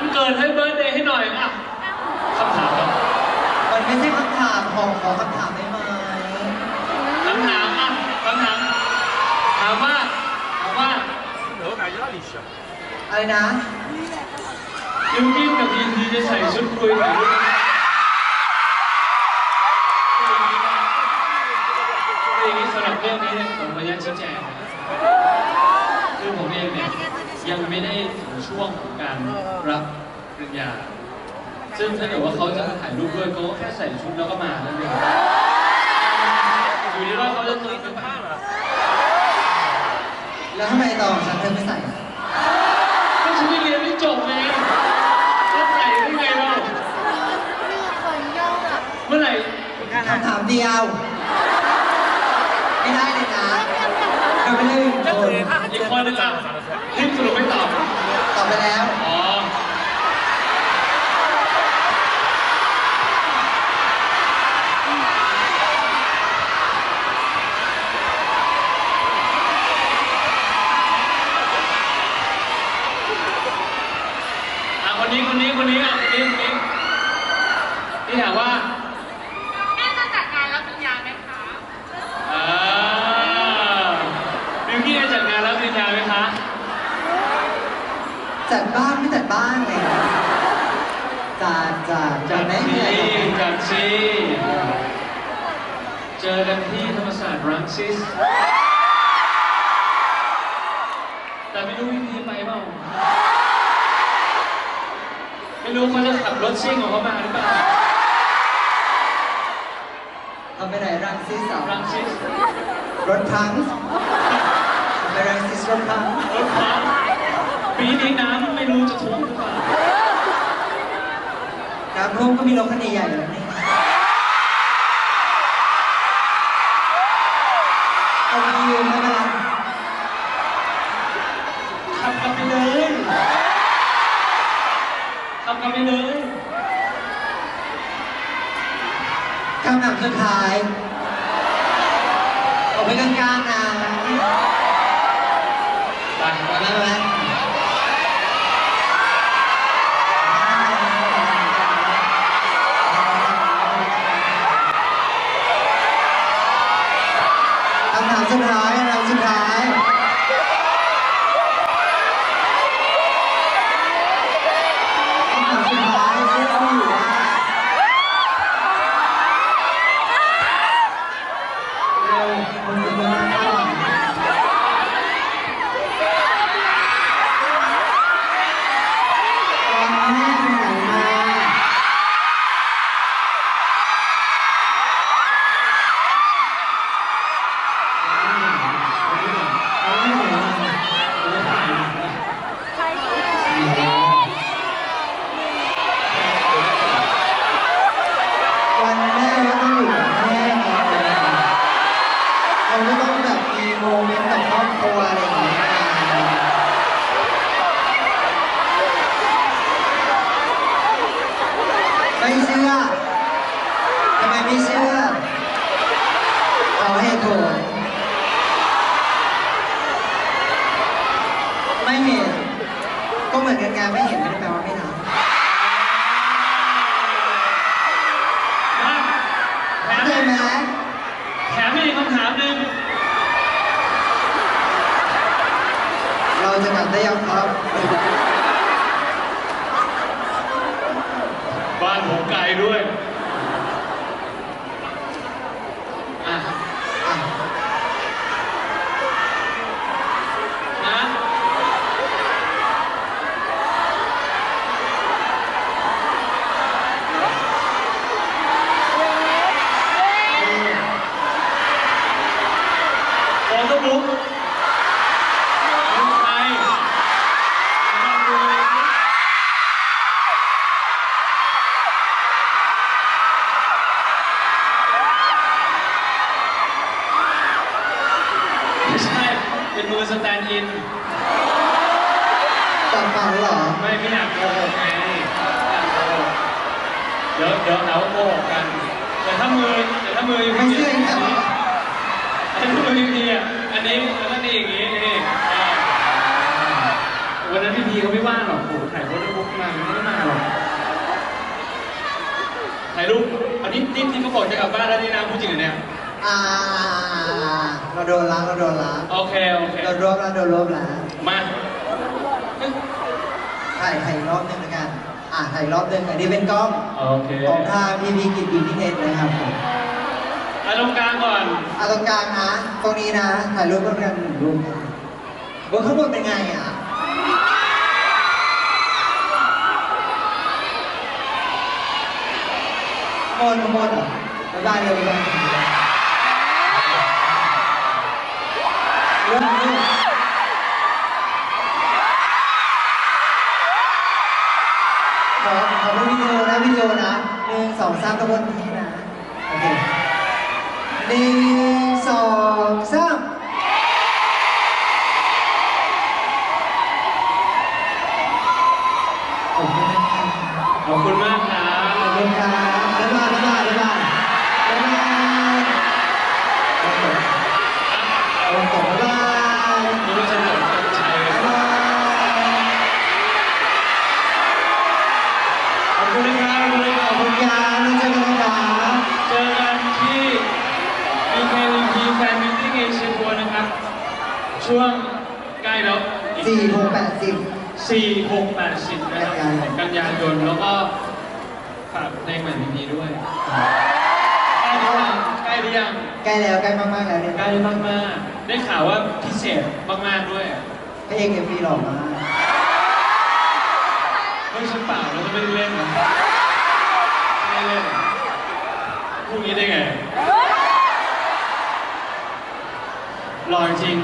วันเกิดให้เบิร์ดเดย์ให้หน่อยอะคำถามมันไม่ใช่คำถามขอขอคำถามได้ไหมคำถามอะคำถามถามว่าถามว่าเอะไรนะยูกิมกับยินดีจะใส่ชุดคุยหรืออย่างนี้สำหรับเรื่องนี้ผมขออนุญาตชี้แจงคือผมเองเนี่ย ยังไม่ได้ถึงช่วงของการรับปริญญา ซึ่งถ้าเกิดว่าเขาจะถ่ายรูปด้วยเขาก็แค่ใส่ชุดแล้วก็มานั่นเองอยู่ที่ว่าเขาจะตื่นเป็นผ้าเหรอแล้วทำไมตอนฉันเธอไม่ใส่ก็ฉันไม่เรียนไม่จบไงจะใส่ได้ไงเราเมื่อไหร่คำถามเดียว ไม่ได้เลยนะเธอไม่ได้เป็น คนอีกคนนึงอะทีมสรุปไม่ตอบ ตอบไปแล้ว อ๋อ อะคนนี้คนนี้คนนี้อะคนนี้คนนี้ที่ถามว่า แม่จะจัดงานรับปริญญาไหมคะ อ่าบิวกี้นจะจัดงานรับปริญญาไหมคะ จัดบ้างไม่จัดบ้างเลยจัด จัดจัดไหมสิเนี่ยจัดสิเจอกันที่ธรรมศาสตร์รังสิตแต่ไม่รู้วิธีไปเปล่าไม่รู้เขาจะขับรถซิ่งของเขามาหรือเปล่าเอาไปไหนรังซีสองรังสิตรถพังไปรังซีสรถพังรถพังปีนี้น้ำไม่รู้จะท่วมหรือเปล่า น้ำท่มก็มีรถคันใหญ่ๆแล้วนี่เอาไปยืมไม่เป็นไรขับกันไปเลยขับกันไปเลยคำถามสุดท้ายเอาไปกลางๆนะไปเอาไปไหม ไม่ต้องแบบมีโมเมนต์กับครอบครัวอะไรอย่างเงี้ยไม่เชื่อทำไมไม่เชื่อเอาเหตุผลไม่เห็น ก็เหมือนกันไงไม่เห็นไม่ได้แปลว่าไม่ทำ แถม เข้าใจไหม แถมมีอีกคำถามหนึ่ง เรา ไม่ไม่หนักโกหกไงเดี๋ยวเดี๋ยวเราโกหกกัน แต่ถ้ามือแต่ถ้ามืออยู่ไม่เชื่ออย่ายรูปดีอะอันนี้แล้วก็นี่อย่างนี้นี่วันนั้นพีพีเขาไม่ว่างหรอกโอ้ถ่ายโฟโต้บุ๊กมาไม่มาหรอกถ่ายรูปอันนี้นี่ที่เขาบอกจะกลับบ้านแล้วนี่นะพูดจริงเหรอเนี่ยอ่าเราโดนล้างเราโดนล้างโอเคโอเค เราโดนรวบเราโดนรวบแล้วมา ถ่ายถ่ายอีกรอบหนึงแล้วกัน อ่าถ่ายอีกรอบหนึงอันนี้เป็นกล้องโอเคของทางพีพีกิจบิวตี้เน็ตนะครับผมเอาตรงกลางก่อนอะตรงกลางนะตรงนี้นะ ถ่ายรูปร่วมกันหนึ่งรูปนะบนข้างบนเป็นไงอะข้างบนข้างบนเหรอบ๊ายบายเลยบ๊ายบายเรื่องนี้ ขอขอเป็นวิดีโอนะวิดีโอนะหนึ่งสองสามตะบนนี้นะโอเคหนึ่งสองสามขอบคุณนะครับขอบคุณมากครัขอบบคุณครับบ๊ายบายบ๊ายบายบ๊ายบาย BKVP Fan Meeting Asia Tour นะครับ ช่วงใกล้แล้วอีก สี่หกแปดสิบสี่หกแปดสิบนะครับกันยายนกันยายนแล้วก็ฝากเพลงใหม่พีพีด้วยใกล้หรือยังใกล้หรือยังใกล้แล้วใกล้มากๆแล้วเนี่ยใกล้มากๆได้ข่าวว่าพิเศษมากๆด้วยพระเอกเอ็มวีหล่อมากไม่ใช่เปล่าเราจะไม่ได้เล่นนะไม่ได้เล่นพูดงี้ได้ไง หล่อจริง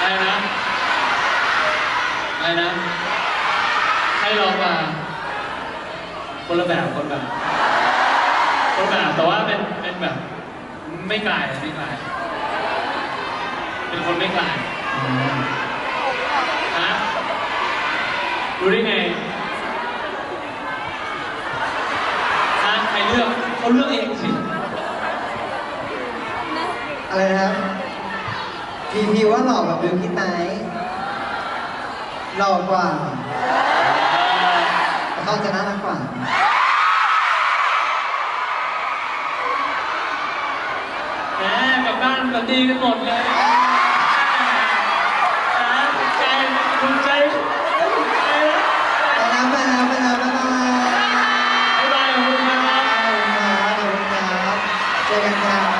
อะไรนะอะไรนะให้ลองมาคนละแบบคนละแบบคนละแบบแต่ว่าเป็นเป็นแบบ ไม่กลายไม่กลาย เป็นคนไม่กลายฮะรู้ได้ไงฮะใครเลือกเขาเลือกเองสิ อะไรนะครับพีพีว่าหล่อแบบบิวคิดไหมหล่อกว่าแต่เขาจะน่ารักกว่า แหมกลับบ้านก็ดีกันหมดเลยฮะใจภูมิใจภูมิใจนะไปแล้วไปแล้วไปแล้วบ๊ายบายบ๊ายบายขอบคุณครับขอบคุณครับขอบคุณครับเจอกันครับ